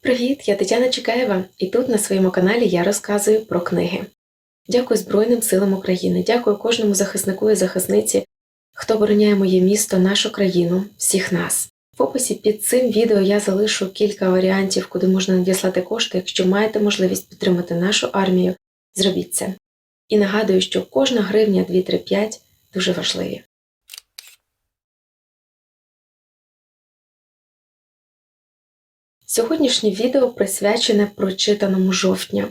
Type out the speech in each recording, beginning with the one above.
Привіт, я Тетяна Чекаєва, і тут на своєму каналі я розказую про книги. Дякую Збройним силам України, дякую кожному захиснику і захисниці, хто обороняє моє місто, нашу країну, всіх нас. В описі під цим відео я залишу кілька варіантів, куди можна надіслати кошти. Якщо маєте можливість підтримати нашу армію, зробіть це. І нагадую, що кожна гривня 2-3-5 дуже важливі. Сьогоднішнє відео присвячене прочитаному жовтня.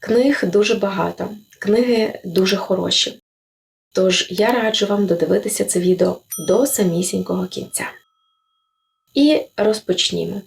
Книг дуже багато, книги дуже хороші. Тож я раджу вам додивитися це відео до самісінького кінця. І розпочнімо.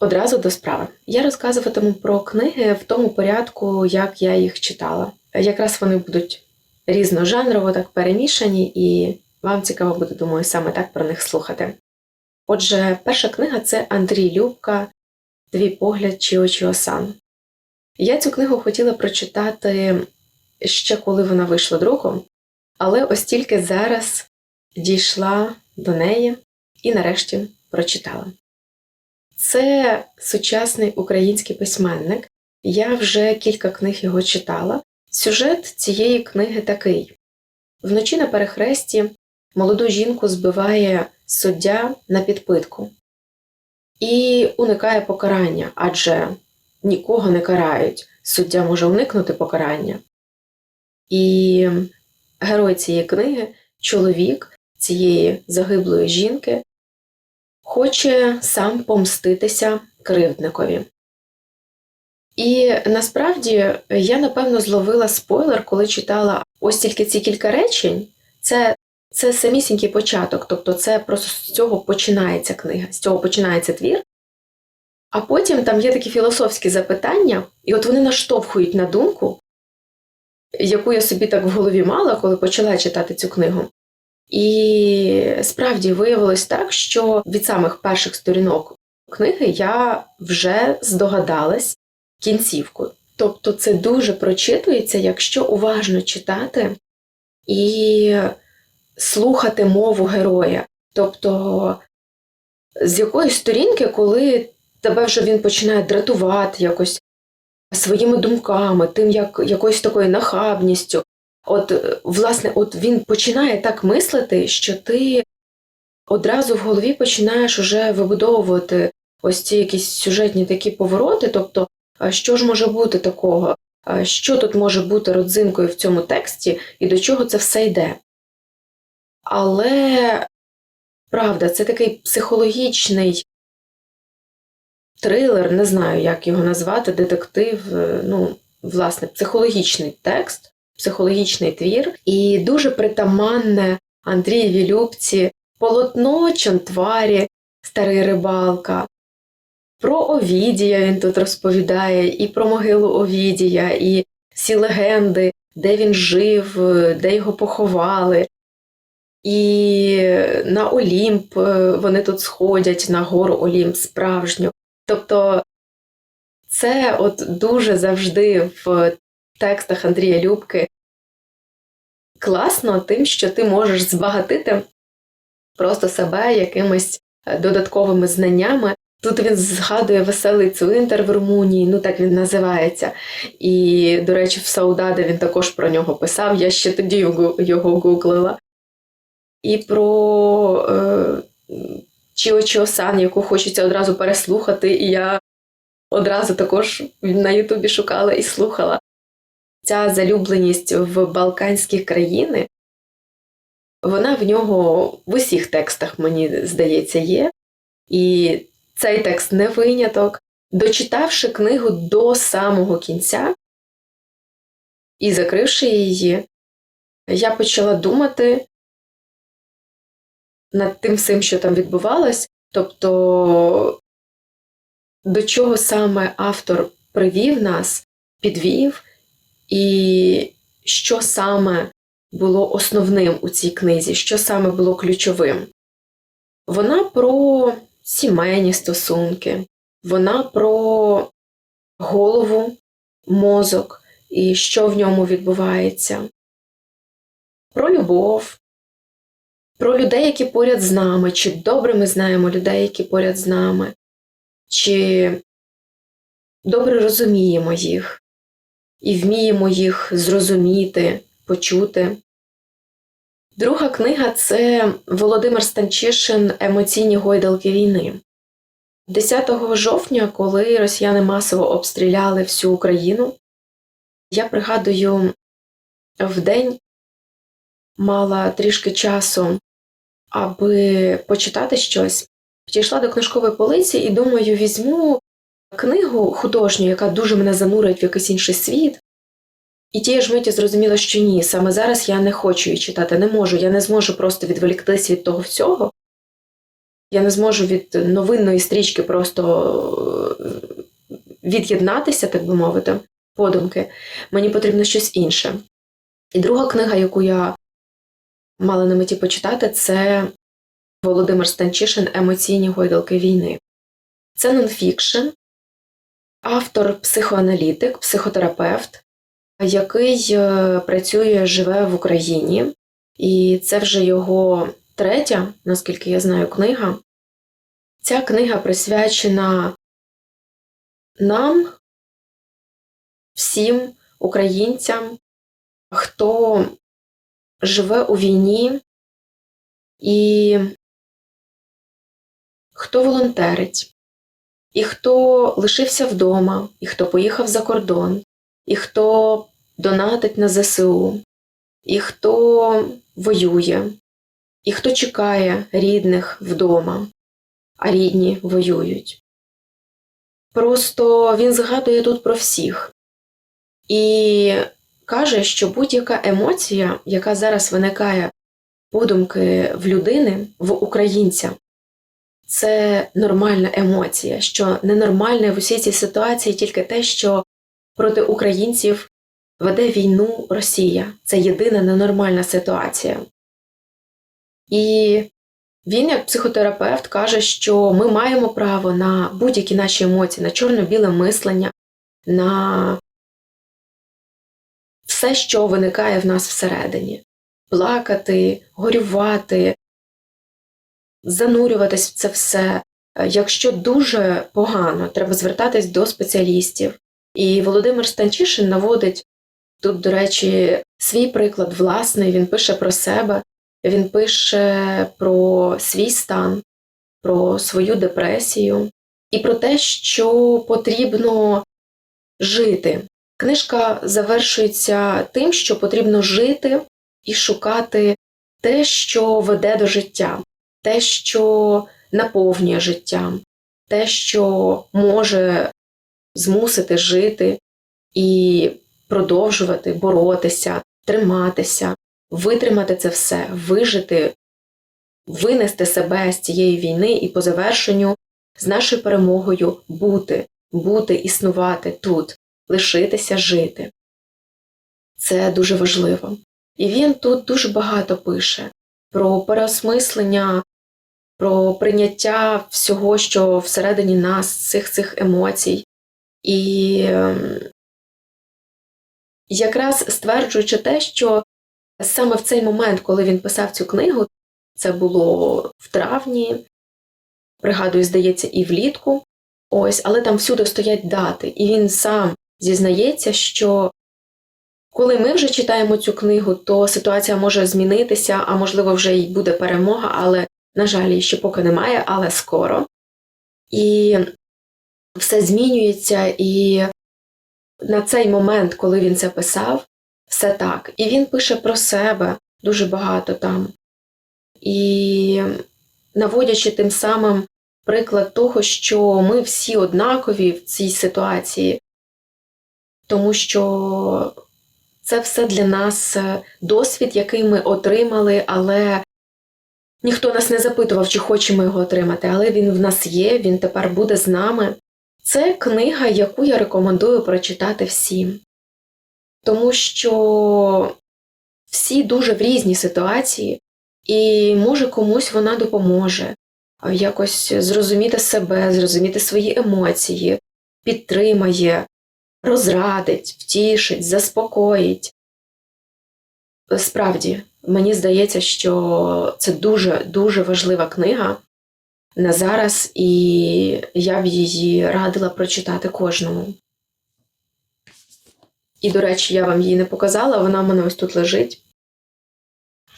Одразу до справи. Я розказуватиму про книги в тому порядку, як я їх читала. Якраз вони будуть різножанрово так перемішані, і вам цікаво буде, думаю, саме так про них слухати. Отже, перша книга це Андрій Любка Твій погляд Чіо Сан. Я цю книгу хотіла прочитати ще коли вона вийшла друком, але ось тільки зараз дійшла до неї і нарешті прочитала. Це сучасний український письменник. Я вже кілька книг його читала. Сюжет цієї книги такий: вночі на перехресті молоду жінку збиває суддя на підпитку і уникає покарання, адже нікого не карають. Суддя може уникнути покарання. І герой цієї книги, чоловік цієї загиблої жінки, хоче сам помститися кривдникові. І насправді я, напевно, зловила спойлер, коли читала ось тільки ці кілька речень. Це це самісінький початок, тобто це просто з цього починається книга, з цього починається твір. А потім там є такі філософські запитання, і от вони наштовхують на думку, яку я собі так в голові мала, коли почала читати цю книгу. І справді виявилось так, що від самих перших сторінок книги я вже здогадалась кінцівку. Тобто це дуже прочитується, якщо уважно читати і слухати мову героя. Тобто, з якоїсь сторінки, коли тебе вже він починає дратувати якось своїми думками, тим як якоюсь такою нахабністю, От, власне, от він починає так мислити, що ти одразу в голові починаєш уже вибудовувати ось ці якісь сюжетні такі повороти. Тобто, що ж може бути такого, що тут може бути родзинкою в цьому тексті і до чого це все йде. Але правда, це такий психологічний трилер, не знаю, як його назвати, детектив, ну, власне, психологічний текст психологічний твір, і дуже притаманне Андрієві Любці полотно Чонтварі, старий рибалка. Про Овідія він тут розповідає, і про могилу Овідія, і всі легенди, де він жив, де його поховали. І на Олімп вони тут сходять на гору Олімп справжню. Тобто це от дуже завжди в текстах Андрія Любки класно тим, що ти можеш збагатити просто себе якимись е, додатковими знаннями. Тут він згадує веселий циліндр в Румунії, ну так він називається. І, до речі, в Саудаде він також про нього писав, я ще тоді його гуглила. І про е, Чіо Чіо Сан, яку хочеться одразу переслухати, і я одразу також на Ютубі шукала і слухала ця залюбленість в балканські країни, вона в нього в усіх текстах, мені здається, є. І цей текст не виняток. Дочитавши книгу до самого кінця і закривши її, я почала думати над тим всім, що там відбувалось, тобто до чого саме автор привів нас, підвів, і що саме було основним у цій книзі, що саме було ключовим? Вона про сімейні стосунки, Вона про голову, мозок і що в ньому відбувається, про любов, про людей, які поряд з нами, чи добре ми знаємо людей, які поряд з нами, чи добре розуміємо їх і вміємо їх зрозуміти, почути. Друга книга це Володимир Станчишин Емоційні гойдалки війни. 10 жовтня, коли росіяни масово обстріляли всю Україну, я пригадую, в день мала трішки часу, аби почитати щось. Підійшла до книжкової полиці і думаю, візьму книгу художню, яка дуже мене занурить в якийсь інший світ. І тієї ж миті зрозуміла, що ні, саме зараз я не хочу її читати, не можу, я не зможу просто відволіктись від того всього. Я не зможу від новинної стрічки просто е, від'єднатися, так би мовити, подумки. Мені потрібно щось інше. І друга книга, яку я мала на меті почитати, це Володимир Станчишин Емоційні гойдалки війни. Це нонфікшн, автор психоаналітик, психотерапевт, який е, працює, живе в Україні, і це вже його третя, наскільки я знаю, книга. Ця книга присвячена нам, всім українцям, хто живе у війні і хто волонтерить, і хто лишився вдома, і хто поїхав за кордон, і хто донатить на ЗСУ, і хто воює, і хто чекає рідних вдома, а рідні воюють. Просто він згадує тут про всіх і каже, що будь-яка емоція, яка зараз виникає подумки в людини, в українця, це нормальна емоція, що ненормальне в усій цій ситуації тільки те, що проти українців веде війну Росія. Це єдина ненормальна ситуація. І він, як психотерапевт, каже, що ми маємо право на будь-які наші емоції, на чорно-біле мислення, на все, що виникає в нас всередині. Плакати, горювати, занурюватись в це все. Якщо дуже погано, треба звертатись до спеціалістів. І Володимир Станчишин наводить тут, до речі, свій приклад власний, він пише про себе, він пише про свій стан, про свою депресію і про те, що потрібно жити. Книжка завершується тим, що потрібно жити і шукати те, що веде до життя, те, що наповнює життям, те, що може змусити жити і продовжувати боротися, триматися, витримати це все, вижити, винести себе з цієї війни і по завершенню з нашою перемогою бути, бути, існувати тут, лишитися жити. Це дуже важливо. І він тут дуже багато пише про переосмислення, про прийняття всього, що всередині нас, цих цих емоцій. І ем, якраз стверджуючи те, що саме в цей момент, коли він писав цю книгу, це було в травні, пригадую, здається, і влітку, ось, але там всюди стоять дати, і він сам зізнається, що коли ми вже читаємо цю книгу, то ситуація може змінитися, а можливо, вже й буде перемога, але, на жаль, її ще поки немає, але скоро. І все змінюється, і на цей момент, коли він це писав, все так. І він пише про себе дуже багато там. І наводячи тим самим приклад того, що ми всі однакові в цій ситуації, тому що це все для нас досвід, який ми отримали, але ніхто нас не запитував, чи хочемо його отримати, але він в нас є, він тепер буде з нами. Це книга, яку я рекомендую прочитати всім, тому що всі дуже в різні ситуації, і може комусь вона допоможе, якось зрозуміти себе, зрозуміти свої емоції, підтримає, розрадить, втішить, заспокоїть. Справді, мені здається, що це дуже дуже важлива книга на зараз, і я б її радила прочитати кожному. І, до речі, я вам її не показала, вона в мене ось тут лежить.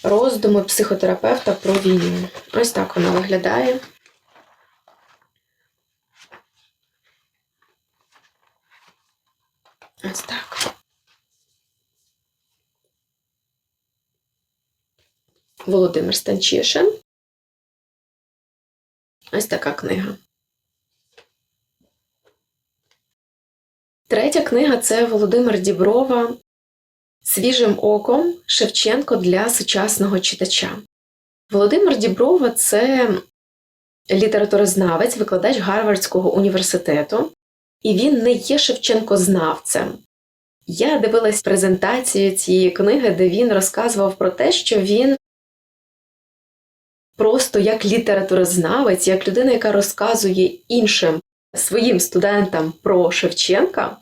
Роздуми психотерапевта про війну. Ось так вона виглядає. Ось так. Володимир Станчишин. Ось така книга. Третя книга це Володимир Діброва Свіжим оком Шевченко для сучасного читача. Володимир Діброва це літературознавець, викладач Гарвардського університету, і він не є Шевченкознавцем. Я дивилась презентацію цієї книги, де він розказував про те, що він просто як літературознавець, як людина, яка розказує іншим своїм студентам про Шевченка,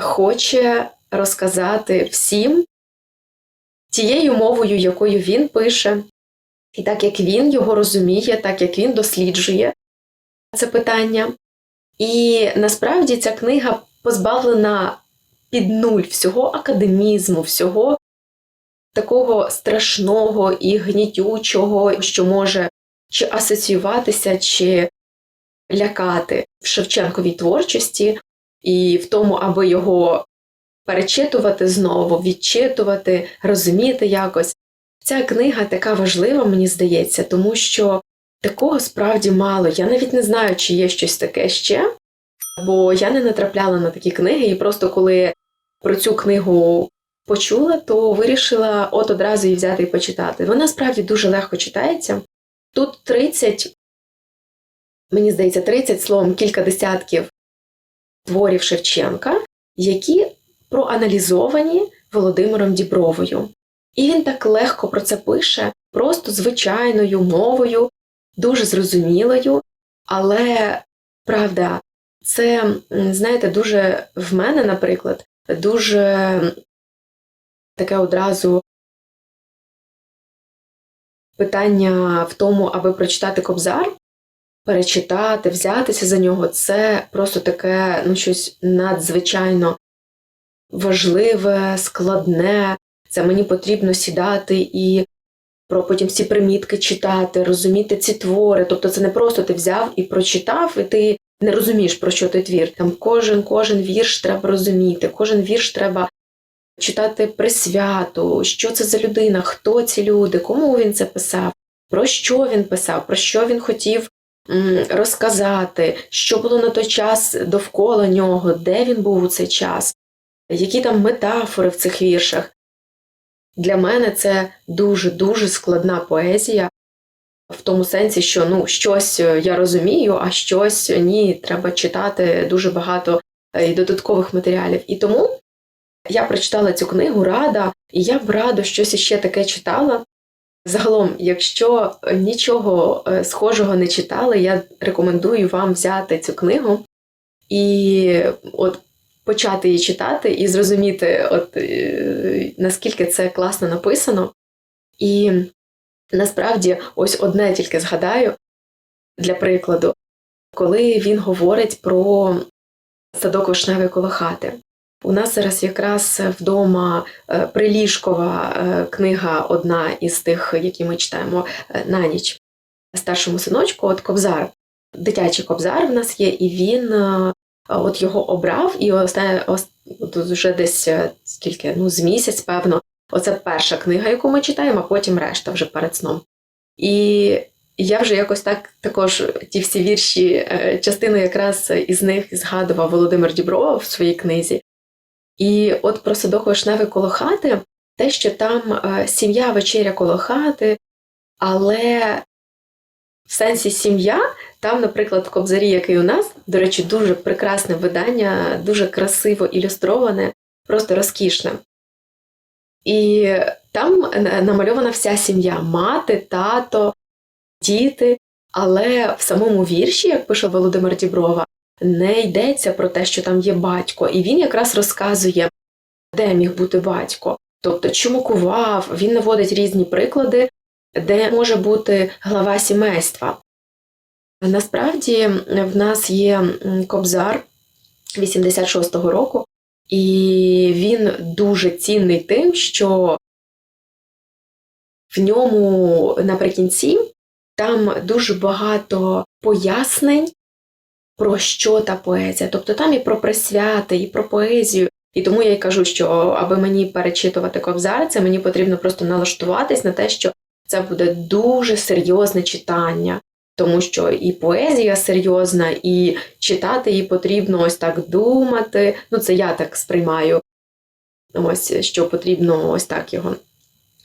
хоче розказати всім тією мовою, якою він пише, і так як він його розуміє, так як він досліджує це питання. І насправді ця книга позбавлена під нуль всього академізму, всього такого страшного і гнітючого, що може чи асоціюватися, чи лякати в Шевченковій творчості, і в тому, аби його перечитувати знову, відчитувати, розуміти якось. Ця книга така важлива, мені здається, тому що такого справді мало. Я навіть не знаю, чи є щось таке ще, бо я не натрапляла на такі книги, і просто коли про цю книгу почула, то вирішила от одразу її взяти і почитати. Вона справді дуже легко читається. Тут 30, мені здається, 30 словом, кілька десятків творів Шевченка, які проаналізовані Володимиром Дібровою. І він так легко про це пише, просто звичайною мовою, дуже зрозумілою, але правда, це, знаєте, дуже в мене, наприклад, дуже таке одразу питання в тому, аби прочитати кобзар, перечитати, взятися за нього, це просто таке ну, щось надзвичайно важливе, складне. Це мені потрібно сідати і про потім всі примітки читати, розуміти ці твори. Тобто це не просто ти взяв і прочитав, і ти не розумієш, про що той твір. Там кожен кожен вірш треба розуміти, кожен вірш треба читати присвяту, що це за людина, хто ці люди, кому він це писав, про що він писав, про що він хотів розказати, що було на той час довкола нього, де він був у цей час, які там метафори в цих віршах. Для мене це дуже-дуже складна поезія, в тому сенсі, що ну, щось я розумію, а щось ні, треба читати дуже багато е, і додаткових матеріалів. І тому я прочитала цю книгу рада, і я б радо щось іще таке читала. Загалом, якщо нічого е, схожого не читали, я рекомендую вам взяти цю книгу і от почати її читати і зрозуміти, от е, наскільки це класно написано. І насправді, ось одне тільки згадаю для прикладу, коли він говорить про садок вишневий коло хати. У нас зараз якраз вдома е, приліжкова е, книга, одна із тих, які ми читаємо на ніч старшому синочку, от Кобзар. Дитячий кобзар в нас є, і він от його обрав, і останнє, вже десь е, скільки, ну, з місяць, певно, оце перша книга, яку ми читаємо, а потім решта вже перед сном. І я вже якось так також ті всі вірші, е, частину якраз із них згадував Володимир Діброва в своїй книзі. І от про садок вишневий коло хати, те, що там е, сім'я вечеря коло хати, але в сенсі сім'я, там, наприклад, Кобзарі, який у нас, до речі, дуже прекрасне видання, дуже красиво ілюстроване, просто розкішне. І там намальована вся сім'я: мати, тато, діти. Але в самому вірші, як пише Володимир Діброва, не йдеться про те, що там є батько, і він якраз розказує, де міг бути батько. Тобто, чому кував, він наводить різні приклади, де може бути глава сімейства. Насправді в нас є кобзар 86-го року, і він дуже цінний тим, що в ньому наприкінці там дуже багато пояснень, про що та поезія. Тобто там і про присвяти, і про поезію. І тому я й кажу, що аби мені перечитувати кобзар, це мені потрібно просто налаштуватись на те, що це буде дуже серйозне читання, тому що і поезія серйозна, і читати її потрібно ось так думати. Ну, це я так сприймаю, ось що потрібно ось так його.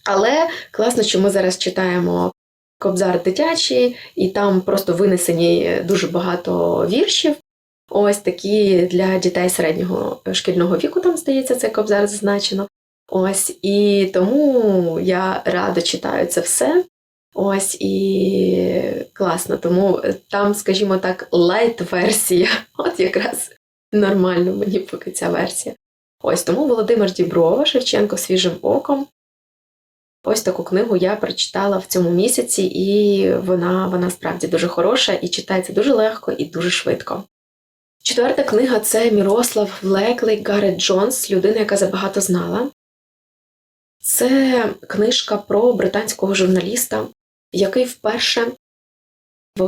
Але класно, що ми зараз читаємо Кобзар дитячий, і там просто винесені дуже багато віршів. Ось такі для дітей середнього шкільного віку, там здається, цей кобзар зазначено. Ось і тому я радо читаю це все. Ось і класно. Тому там, скажімо так, лайт-версія. От якраз нормально мені поки ця версія. Ось тому Володимир Діброва, Шевченко свіжим оком. Ось таку книгу я прочитала в цьому місяці, і вона, вона справді дуже хороша і читається дуже легко і дуже швидко. Четверта книга це Мірослав Влеклий Гаррет Джонс, людина, яка забагато знала. Це книжка про британського журналіста, який вперше в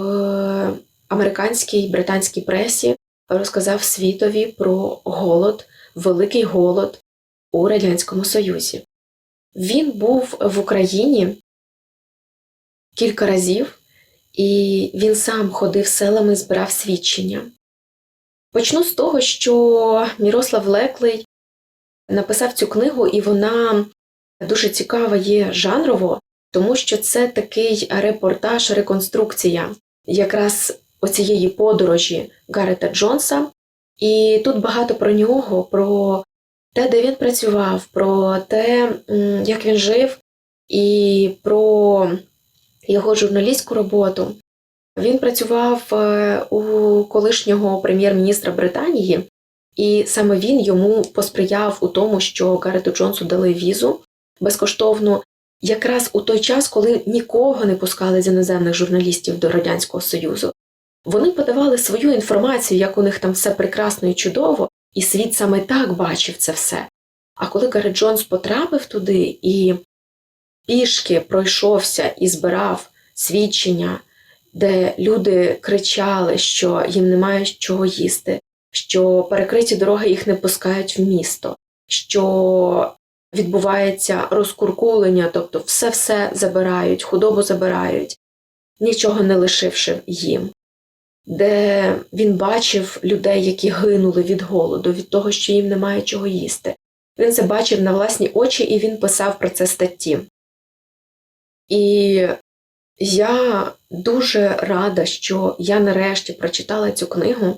американській британській пресі розказав світові про голод, великий голод у Радянському Союзі. Він був в Україні кілька разів, і він сам ходив селами, збирав свідчення. Почну з того, що Мірослав Леклий написав цю книгу, і вона дуже цікава є жанрово, тому що це такий репортаж, реконструкція якраз оцієї подорожі Гарета Джонса. І тут багато про нього, про те, де він працював, про те, як він жив, і про його журналістську роботу. Він працював е, у колишнього прем'єр-міністра Британії, і саме він йому посприяв у тому, що Гарету Джонсу дали візу безкоштовно, якраз у той час, коли нікого не пускали з іноземних журналістів до Радянського Союзу. Вони подавали свою інформацію, як у них там все прекрасно і чудово, і світ саме так бачив це все. А коли Гаррет Джонс потрапив туди і пішки пройшовся і збирав свідчення, де люди кричали, що їм немає чого їсти, що перекриті дороги їх не пускають в місто, що відбувається розкуркулення, тобто все-все забирають, худобу забирають, нічого не лишивши їм де він бачив людей, які гинули від голоду, від того, що їм немає чого їсти. Він це бачив на власні очі і він писав про це статті. І я дуже рада, що я нарешті прочитала цю книгу,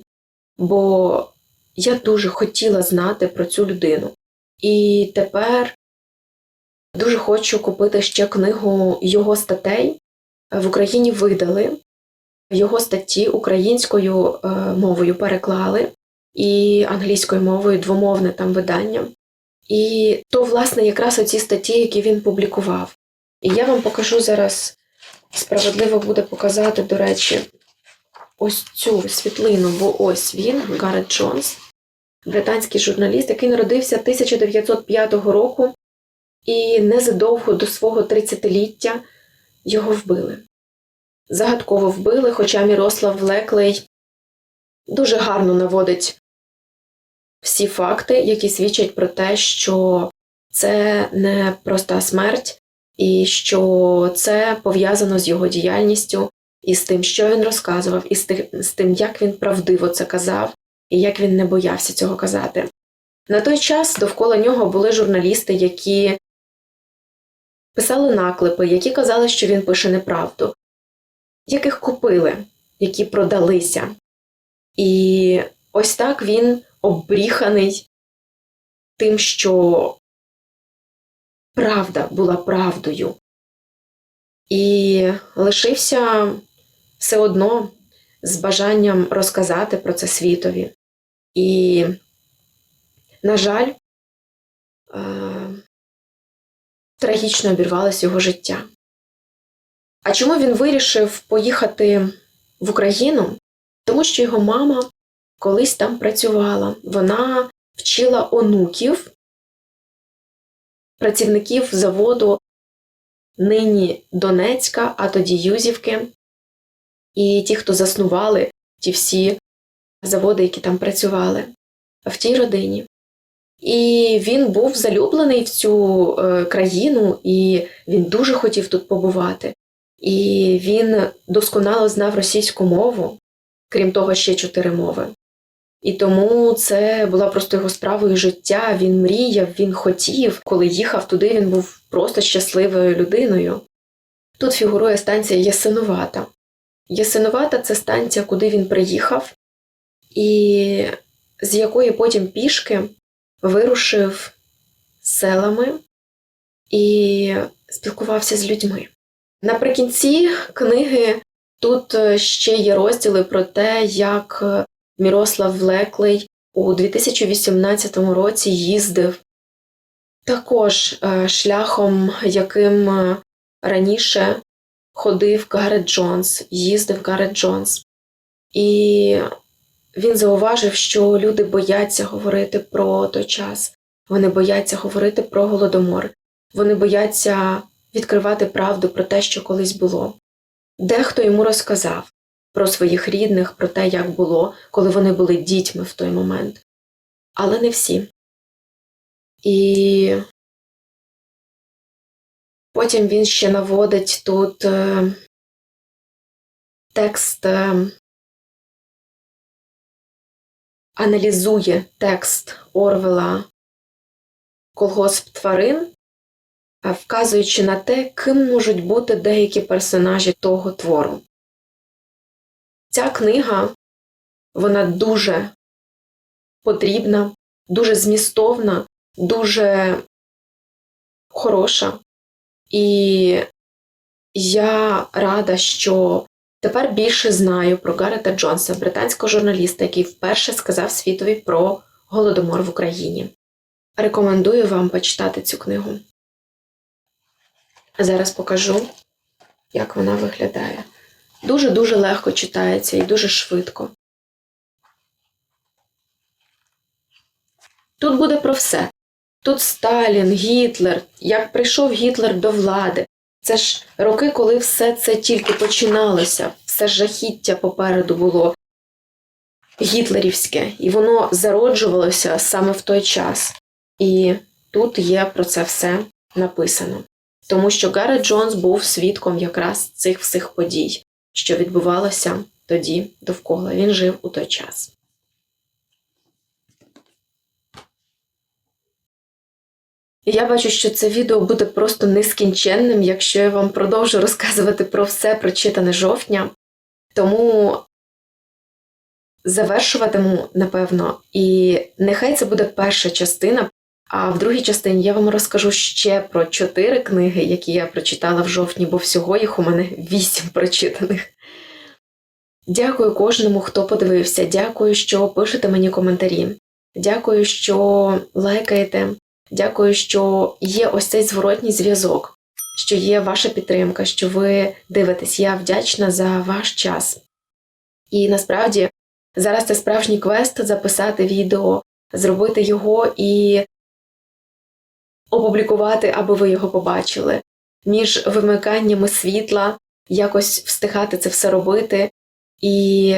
бо я дуже хотіла знати про цю людину. І тепер дуже хочу купити ще книгу його статей. В Україні видали його статті українською е, мовою переклали і англійською мовою двомовне там видання. І то, власне, якраз оці статті, які він публікував. І я вам покажу зараз, справедливо буде показати, до речі, ось цю світлину, бо ось він, Гаррет Джонс, британський журналіст, який народився 1905 року, і незадовго до свого 30-ліття його вбили загадково вбили, хоча Мірослав Влеклей дуже гарно наводить всі факти, які свідчать про те, що це не проста смерть, і що це пов'язано з його діяльністю, і з тим, що він розказував, і з тим, як він правдиво це казав, і як він не боявся цього казати. На той час довкола нього були журналісти, які писали наклепи, які казали, що він пише неправду, яких купили, які продалися. І ось так він обріханий тим, що правда була правдою. І лишився все одно з бажанням розказати про це світові. І, на жаль, е, трагічно обірвалось його життя. А чому він вирішив поїхати в Україну? Тому що його мама колись там працювала. Вона вчила онуків, працівників заводу нині Донецька, а тоді Юзівки, і ті, хто заснували ті всі заводи, які там працювали в тій родині. І він був залюблений в цю е, країну, і він дуже хотів тут побувати. І він досконало знав російську мову, крім того, ще чотири мови. І тому це була просто його справою життя. Він мріяв, він хотів. Коли їхав туди, він був просто щасливою людиною. Тут фігурує станція Ясиновата. Ясиновата це станція, куди він приїхав, і з якої потім пішки вирушив селами і спілкувався з людьми. Наприкінці книги тут ще є розділи про те, як Мірослав Влеклий у 2018 році їздив також е, шляхом, яким е, раніше ходив Гарет Джонс, їздив Гарет Джонс. І він зауважив, що люди бояться говорити про той час, вони бояться говорити про голодомор, вони бояться відкривати правду про те, що колись було. Дехто йому розказав про своїх рідних, про те, як було, коли вони були дітьми в той момент. Але не всі. І потім він ще наводить тут е, текст, е, аналізує текст Орвела Колгосп тварин, вказуючи на те, ким можуть бути деякі персонажі того твору. Ця книга вона дуже потрібна, дуже змістовна, дуже хороша. І я рада, що тепер більше знаю про Гарета Джонса, британського журналіста, який вперше сказав світові про голодомор в Україні. Рекомендую вам почитати цю книгу. Зараз покажу, як вона виглядає. Дуже-дуже легко читається і дуже швидко. Тут буде про все. Тут Сталін, Гітлер, як прийшов Гітлер до влади. Це ж роки, коли все це тільки починалося, все жахіття попереду було гітлерівське, і воно зароджувалося саме в той час. І тут є про це все написано. Тому що Гаррет Джонс був свідком якраз цих всіх подій що відбувалося тоді довкола. Він жив у той час. Я бачу, що це відео буде просто нескінченним, якщо я вам продовжу розказувати про все прочитане жовтня. Тому завершуватиму, напевно, і нехай це буде перша частина. А в другій частині я вам розкажу ще про чотири книги, які я прочитала в жовтні, бо всього їх у мене вісім прочитаних. Дякую кожному, хто подивився. Дякую, що пишете мені коментарі. Дякую, що лайкаєте. Дякую, що є ось цей зворотній зв'язок, що є ваша підтримка, що ви дивитесь. Я вдячна за ваш час. І насправді зараз це справжній квест записати відео, зробити його і опублікувати, аби ви його побачили. Між вимиканнями світла, якось встигати це все робити. І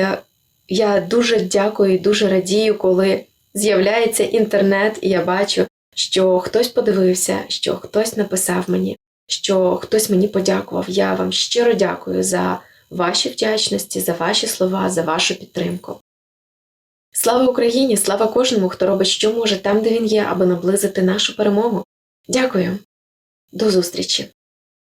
я дуже дякую і дуже радію, коли з'являється інтернет, і я бачу, що хтось подивився, що хтось написав мені, що хтось мені подякував. Я вам щиро дякую за ваші вдячності, за ваші слова, за вашу підтримку. Слава Україні! Слава кожному, хто робить, що може там, де він є, аби наблизити нашу перемогу. Дякую. До зустрічі!